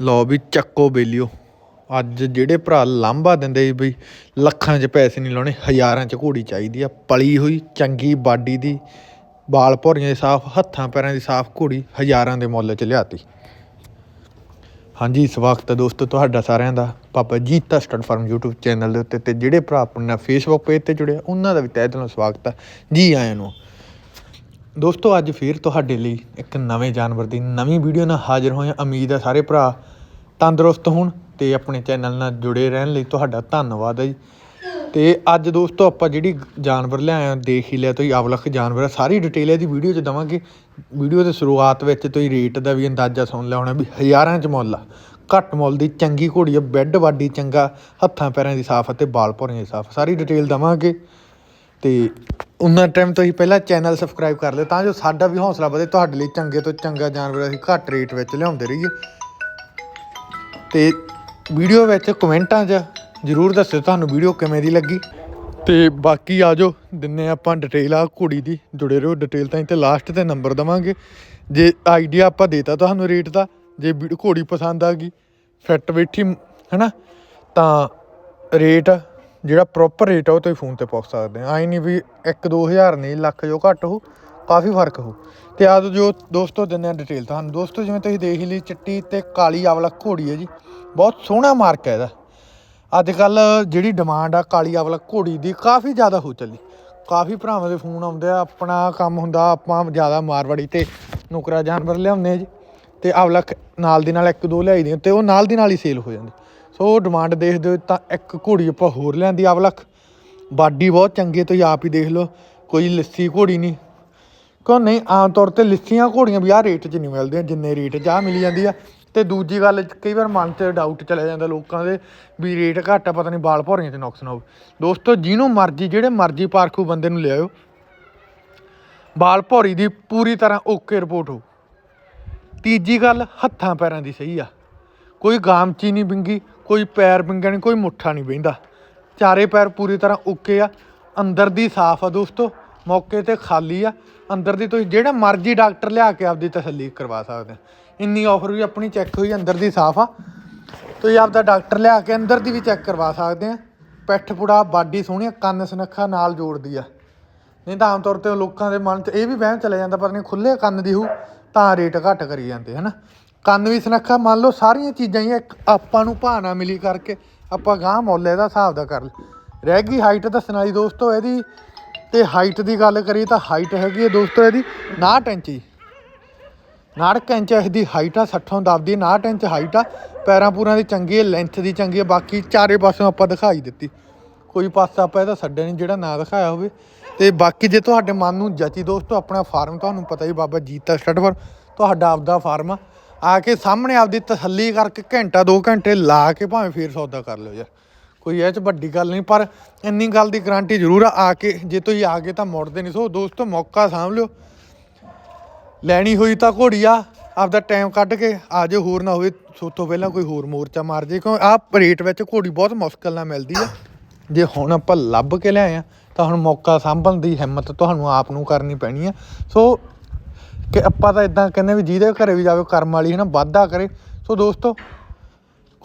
ਲਓ ਵੀ ਚੱਕੋ ਬੇਲਿਓ। ਅੱਜ ਜਿਹੜੇ ਭਰਾ ਲਾਂਭਾ ਦਿੰਦੇ ਸੀ ਬਈ, ਲੱਖਾਂ 'ਚ ਪੈਸੇ ਨਹੀਂ ਲਾਉਣੇ, ਹਜ਼ਾਰਾਂ 'ਚ ਘੋੜੀ ਚਾਹੀਦੀ ਆ। ਪਲੀ ਹੋਈ, ਚੰਗੀ ਬਾਡੀ ਦੀ ਬਾਲ ਭੌਰੀਆਂ ਦੀ ਸਾਫ਼, ਹੱਥਾਂ ਪੈਰਾਂ ਦੀ ਸਾਫ਼ ਘੋੜੀ ਹਜ਼ਾਰਾਂ ਦੇ ਮੁੱਲ 'ਚ ਲਿਆਤੀ। ਹਾਂਜੀ ਸਵਾਗਤ ਹੈ ਦੋਸਤੋ ਤੁਹਾਡਾ ਸਾਰਿਆਂ ਦਾ Papa Jeeta stud farm YouTube channel ਦੇ ਉੱਤੇ ਤੇ ਜਿਹੜੇ ਭਰਾ ਆਪਣੇ ਨਾਲ Facebook ਪੇਜ ਤੇ ਜੁੜੇ ਉਹਨਾਂ ਦਾ ਵੀ ਤਹਿ ਦਿਲੋਂ ਸਵਾਗਤ ਹੈ ਜੀ ਆਇਆਂ ਨੂੰ। ਦੋਸਤੋ, ਅੱਜ ਫਿਰ ਤੁਹਾਡੇ ਲਈ ਇੱਕ ਨਵੇਂ ਜਾਨਵਰ ਦੀ ਨਵੀਂ ਵੀਡੀਓ ਨਾਲ ਹਾਜ਼ਰ ਹੋਏ ਹਾਂ। ਉਮੀਦ ਹੈ ਸਾਰੇ ਭਰਾ ਤੰਦਰੁਸਤ ਹੋਣ ਤੇ ਆਪਣੇ ਚੈਨਲ ਨਾਲ ਜੁੜੇ ਰਹਿਣ ਲਈ ਤੁਹਾਡਾ ਧੰਨਵਾਦ ਹੈ ਜੀ। ਤੇ ਅੱਜ ਦੋਸਤੋ, ਆਪਾਂ ਜਿਹੜੀ ਜਾਨਵਰ ਲਿਆਏ ਆ ਦੇਖ ਹੀ ਲਿਆ, ਤੁਸੀਂ ਅਵਲਖ ਜਾਨਵਰ ਆ ਸਾਰੀ ਡਿਟੇਲ ਇਹਦੀ ਵੀਡੀਓ 'ਚ ਦਵਾਂਗੇ। ਵੀਡੀਓ ਦੇ ਸ਼ੁਰੂਆਤ ਵਿੱਚ ਤੁਸੀਂ ਰੇਟ ਦਾ ਵੀ ਅੰਦਾਜ਼ਾ ਸੁਣ ਲਿਆ ਹੋਣਾ ਵੀ ਹਜ਼ਾਰਾਂ 'ਚ ਮੁੱਲ ਆ। ਘੱਟ ਮੁੱਲ ਦੀ ਚੰਗੀ ਘੋੜੀ ਆ, ਬੈੱਡ ਵਾਡੀ ਚੰਗਾ, ਹੱਥਾਂ ਪੈਰਾਂ ਦੀ ਸਾਫ਼ ਅਤੇ ਬਾਲ ਭੌਰੀਆਂ ਦੀ ਸਾਫ਼ ਸਾਰੀ ਡਿਟੇਲ ਦਵਾਂਗੇ। ਤੇ ਉਹਨਾਂ ਟਾਈਮ ਤੋਂ ਤੁਸੀਂ ਪਹਿਲਾਂ ਚੈਨਲ ਸਬਸਕ੍ਰਾਈਬ ਕਰ ਲਿਓ, ਤਾਂ ਜੋ ਸਾਡਾ ਵੀ ਹੌਸਲਾ ਵਧੇ, ਤੁਹਾਡੇ ਲਈ ਚੰਗੇ ਤੋਂ ਚੰਗਾ ਜਾਨਵਰ ਅਸੀਂ ਘੱਟ ਰੇਟ ਵਿੱਚ ਲਿਆਉਂਦੇ ਰਹੀਏ। ਤੇ ਵੀਡੀਓ ਵਿੱਚ ਕਮੈਂਟਾਂ 'ਚ ਜਰੂਰ ਦੱਸਿਓ ਤੁਹਾਨੂੰ ਵੀਡੀਓ ਕਿਵੇਂ ਦੀ ਲੱਗੀ। ਤੇ ਬਾਕੀ ਆ ਜਾਓ, ਦਿੰਨੇ ਆਪਾਂ ਡਿਟੇਲ ਆ ਘੋੜੀ ਦੀ, ਜੁੜੇ ਰਹੋ ਡਿਟੇਲ ਤਾਂ ਤੇ ਲਾਸਟ ਤੇ ਨੰਬਰ ਦਵਾਂਗੇ। ਜੇ ਆਈਡੀਆ ਆਪਾਂ ਦੇਤਾ ਤੁਹਾਨੂੰ ਰੇਟ ਦਾ, ਜੇ ਵੀਡੀਓ ਘੋੜੀ ਪਸੰਦ ਆ ਗਈ ਫਿੱਟ ਬੈਠੀ, ਹੈਨਾ, ਤਾਂ ਰੇਟ ਜਿਹੜਾ ਪ੍ਰੋਪਰ ਰੇਟ ਆ ਉਹ ਤੁਸੀਂ ਫੋਨ ਤੇ ਪੁੱਛ ਸਕਦੇ ਆ। ਆਈ ਨਹੀਂ ਵੀ 1-2000 ਨਹੀਂ, ਲੱਖ ਜੋ ਘੱਟ ਹੋ ਕਾਫੀ ਫ਼ਰਕ ਹੋ ਤੇ ਆ ਜੋ ਦੋਸਤੋ ਦਿੰਦੇ ਆ ਡਿਟੇਲ ਤੁਹਾਨੂੰ। ਦੋਸਤੋ ਜਿਵੇਂ ਤੁਸੀਂ ਦੇਖ ਹੀ ਲਈ ਚਿੱਟੀ ਤੇ ਕਾਲੀ ਆਵਲਾ ਘੋੜੀ ਹੈ ਜੀ। ਬਹੁਤ ਸੋਹਣਾ ਮਾਰਕ ਹੈ ਇਹਦਾ। ਅੱਜ ਕੱਲ ਜਿਹੜੀ ਡਿਮਾਂਡ ਆ ਕਾਲੀ ਆਵਲਾ ਘੋੜੀ ਦੀ ਕਾਫੀ ਜ਼ਿਆਦਾ ਹੋ ਚੱਲੀ। ਕਾਫੀ ਭਰਾਵਾਂ ਦੇ ਫੋਨ ਆਉਂਦੇ ਆ, ਆਪਣਾ ਕੰਮ ਹੁੰਦਾ, ਆਪਾਂ ਜ਼ਿਆਦਾ ਮਾਰਵਾੜੀ ਤੇ ਨੁਕਰਾ ਜਾਨਵਰ ਲਿਆਉਂਦੇ ਆ ਜੀ। ਤੇ ਆਵਲਾ ਨਾਲ ਦੀ ਨਾਲ ਇੱਕ ਦੋ ਲਿਆਈ ਦੀਆਂ ਤੇ ਉਹ ਨਾਲ ਦੀ ਨਾਲ ਹੀ ਸੇਲ ਹੋ ਜਾਂਦੀ। ਸੋ ਡਿਮਾਂਡ ਦੇਖਦੇ ਹੋ ਤਾਂ ਇੱਕ ਘੋੜੀ ਆਪਾਂ ਹੋਰ ਲਿਆਂਦੀ ਆਵਲਖ ਬਾਡੀ ਬਹੁਤ ਚੰਗੀ ਹੈ ਤੁਸੀਂ ਆਪ ਹੀ ਦੇਖ ਲਓ, ਕੋਈ ਲੱਸੀ ਘੋੜੀ ਨਹੀਂ। ਕਿਉਂ ਨਹੀਂ, ਆਮ ਤੌਰ ਤੇ ਲੱਸੀਆਂ ਘੋੜੀਆਂ ਵੀ ਆਹ ਰੇਟ 'ਚ ਨਹੀਂ ਮਿਲਦੀਆਂ, ਜਿੰਨੇ ਰੇਟ 'ਚ ਆਹ ਮਿਲੀ ਜਾਂਦੀ ਆ। ਤੇ ਦੂਜੀ ਗੱਲ, ਕਈ ਵਾਰ ਮਨ 'ਚ ਡਾਊਟ ਚਲੇ ਜਾਂਦਾ ਲੋਕਾਂ ਦੇ ਵੀ ਰੇਟ ਘੱਟ ਆ, ਪਤਾ ਨਹੀਂ ਬਾਲ ਭੌਰੀਆਂ 'ਚ ਨੁਕਸ ਨਾ ਹੋਵੇ। ਦੋਸਤੋ, ਜਿਹਨੂੰ ਮਰਜ਼ੀ, ਜਿਹੜੇ ਮਰਜ਼ੀ ਪਾਰਖੂ ਬੰਦੇ ਨੂੰ ਲਿਆਓ ਬਾਲ ਭੌਰੀ ਦੀ ਪੂਰੀ ਤਰ੍ਹਾਂ ਓਕੇ ਰਿਪੋਰਟ ਹੋ ਤੀਜੀ ਗੱਲ, ਹੱਥਾਂ ਪੈਰਾਂ ਦੀ ਸਹੀ ਆ। ਕੋਈ ਗਾਮਚੀ ਨਹੀਂ ਵਿੰਗੀ ਕੋਈ ਪੈਰ ਵਿੰਗਾ ਨਹੀਂ ਕੋਈ ਮੁੱਠਾ ਨਹੀਂ ਬਹਿੰਦਾ ਚਾਰੇ ਪੈਰ ਪੂਰੀ ਤਰ੍ਹਾਂ ਉੱਕੇ ਆ ਅੰਦਰ ਦੀ ਸਾਫ਼ ਆ ਦੋਸਤੋ ਮੌਕੇ ਤੇ ਖਾਲੀ ਆ। ਅੰਦਰ ਦੀ ਤੁਸੀਂ ਜਿਹੜਾ ਮਰਜ਼ੀ ਡਾਕਟਰ ਲਿਆ ਕੇ ਆਪਦੀ ਤਸੱਲੀ ਕਰਵਾ ਸਕਦੇ ਇੰਨੀ ਆਫਰ ਵੀ ਆਪਣੀ ਚੈੱਕ ਹੋਈ ਅੰਦਰ ਦੀ ਸਾਫ਼ ਆ। ਤੁਸੀਂ ਆਪਦਾ ਡਾਕਟਰ ਲਿਆ ਕੇ ਅੰਦਰ ਦੀ ਵੀ ਚੈੱਕ ਕਰਵਾ ਸਕਦੇ ਆ। ਪਿੱਠ ਪੁੜਾ ਬਾਡੀ ਸੋਹਣੀ ਆ, ਕੰਨ ਸੁਨੱਖਾ ਨਾਲ ਜੋੜਦੀ ਆ। ਨਹੀਂ ਤਾਂ ਆਮ ਤੌਰ ਤੇ ਲੋਕਾਂ ਦੇ ਮਨ 'ਚ ਇਹ ਵੀ ਵਹਿਮ ਚਲੇ ਜਾਂਦਾ ਪਰ ਨਹੀਂ ਖੁੱਲੇ ਕੰਨ ਦੀ ਹੋ ਤਾਂ ਰੇਟ ਘੱਟ ਕਰੀ ਜਾਂਦੇ ਹਨਾ? ਕੰਨ ਵੀ ਸੁਨੱਖਾ ਮੰਨ ਲਓ ਸਾਰੀਆਂ ਚੀਜ਼ਾਂ ਹੀ ਆ, ਇੱਕ ਆਪਾਂ ਨੂੰ ਭਾਣਾ ਮਿਲੀ ਕਰਕੇ ਆਪਾਂ ਗਾਂ ਮੁੱਲ ਇਹਦਾ ਹਿਸਾਬ ਦਾ ਕਰ ਲ- ਰਹਿ ਗਈ ਹਾਈਟ ਦੱਸਣ ਵਾਲੀ ਦੋਸਤੋ ਇਹਦੀ ਤੇ ਹਾਈਟ ਦੀ ਗੱਲ ਕਰੀਏ ਤਾਂ ਹਾਈਟ ਹੈਗੀ ਹੈ ਦੋਸਤੋ ਇਹਦੀ 59 ਇੰਚ ਜੀ। 59 ਇੰਚ ਇਹਦੀ ਹਾਈਟ ਆ 60 ਦੱਬਦੀ 59 ਇੰਚ ਹਾਈਟ ਆ ਪੈਰਾਂ ਪੂਰਾਂ ਦੀ ਚੰਗੀ ਹੈ ਲੈਂਥ ਦੀ ਚੰਗੀ ਹੈ ਬਾਕੀ ਚਾਰੇ ਪਾਸਿਓਂ ਆਪਾਂ ਦਿਖਾਈ ਦਿੱਤੀ। ਕੋਈ ਪਾਸਾ ਆਪਾਂ ਇਹਦਾ ਛੱਡਿਆ ਨਹੀਂ ਜਿਹੜਾ ਨਾ ਦਿਖਾਇਆ ਹੋਵੇ। ਤੇ ਬਾਕੀ ਜੇ ਤੁਹਾਡੇ ਮਨ ਨੂੰ ਜਚੀ ਦੋਸਤੋ ਆਪਣਾ ਫਾਰਮ ਤੁਹਾਨੂੰ ਪਤਾ ਹੀ ਬਾਬਾ ਜੀਤਾ ਸਟੱਡ ਫਾਰਮ ਤੁਹਾਡਾ ਆਪਦਾ ਫਾਰਮ ਆ। ਆ ਕੇ ਸਾਹਮਣੇ ਆਪਦੀ ਤਸੱਲੀ ਕਰਕੇ ਘੰਟਾ 2 ਘੰਟੇ ਲਾ ਕੇ ਭਾਵੇਂ ਫੇਰ ਸੌਦਾ ਕਰ ਲਿਓ ਯਾਰ। ਕੋਈ ਇਹ ਚ ਵੱਡੀ ਗੱਲ ਨਹੀਂ, ਪਰ ਇੰਨੀ ਗੱਲ ਦੀ ਗਾਰੰਟੀ ਜ਼ਰੂਰ ਆ ਆ ਕੇ ਜੇ ਤੁਸੀਂ ਆ ਗਏ ਤਾਂ ਮੁੜਦੇ ਨਹੀਂ। ਸੋ ਦੋਸਤੋ, ਮੌਕਾ ਸਾਂਭ ਲਿਓ। ਲੈਣੀ ਹੋਈ ਤਾਂ ਘੋੜੀ ਆ ਆਪਦਾ ਟਾਈਮ ਕੱਢ ਕੇ ਆ ਜਾਓ, ਹੋਰ ਨਾ ਹੋਵੇ ਸੋਤੋਂ ਪਹਿਲਾਂ ਕੋਈ ਹੋਰ ਮੋਰਚਾ ਮਾਰ ਜੇ ਕਿਉਂ ਆਹ ਰੇਟ ਵਿੱਚ ਘੋੜੀ ਬਹੁਤ ਮੁਸ਼ਕਲ ਨਾਲ ਮਿਲਦੀ ਆ। ਜੇ ਹੁਣ ਆਪਾਂ ਲੱਭ ਕੇ ਲਿਆਏ ਆ, ਤਾਂ ਹੁਣ ਮੌਕਾ ਸਾਂਭਣ ਦੀ ਹਿੰਮਤ ਤੁਹਾਨੂੰ ਆਪ ਨੂੰ ਕਰਨੀ ਪੈਣੀ ਆ। ਸੋ ਕਿ ਆਪਾਂ ਤਾਂ ਇਦਾਂ ਕਹਿੰਦੇ ਵੀ ਜਿਹਦੇ ਘਰੇ ਵੀ ਜਾਵੇ ਕਰਮ ਵਾਲੀ ਹੈ ਨਾ ਵਾਧਾ ਕਰੇ। ਸੋ ਦੋਸਤੋ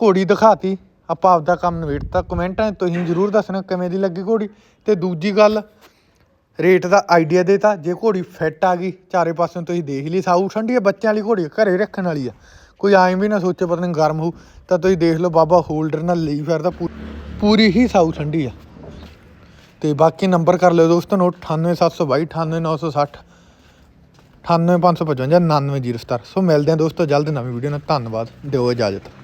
ਘੋੜੀ ਦਿਖਾਤੀ। ਆਪਾਂ ਆਪਦਾ ਕੰਮ ਨਿਬੇੜਤਾ। ਕਮੈਂਟਾਂ 'ਚ ਤੁਸੀਂ ਜ਼ਰੂਰ ਦੱਸਣਾ ਕਿਵੇਂ ਦੀ ਲੱਗੀ ਘੋੜੀ। ਤੇ ਦੂਜੀ ਗੱਲ ਰੇਟ ਦਾ ਆਈਡੀਆ ਦੇਤਾ। ਜੇ ਘੋੜੀ ਫਿੱਟ ਆ ਗਈ ਚਾਰੇ ਪਾਸਿਓਂ ਤੁਸੀਂ ਦੇਖ ਲਈ। ਸਾਊ ਠੰਡੀ ਆ ਬੱਚਿਆਂ ਵਾਲੀ ਘੋੜੀ ਆ, ਘਰੇ ਰੱਖਣ ਵਾਲੀ ਆ। ਕੋਈ ਐਂ ਵੀ ਨਾ ਸੋਚੇ ਪਤਾ ਨਹੀਂ ਗਰਮ ਹੋਊ। ਤਾਂ ਤੁਸੀਂ ਦੇਖ ਲਓ ਬਾਬਾ ਹੋਲਡਰ ਨਾਲ ਲਈ ਫਿਰਦਾ। ਪੂ- ਪੂਰੀ ਹੀ ਸਾਊ ਠੰਡੀ ਆ। ਤੇ ਬਾਕੀ ਨੰਬਰ ਕਰ ਲਿਓ ਦੋਸਤੋ ਨੋਟ 98722 98960 98555 99070 ਸੋ ਮਿਲਦੇ ਆ ਦੋਸਤੋ ਜਲਦ ਨਵੀਂ ਵੀਡੀਓ ਨਾਲ। ਧੰਨਵਾਦ ਦਿਓ ਇਜਾਜ਼ਤ।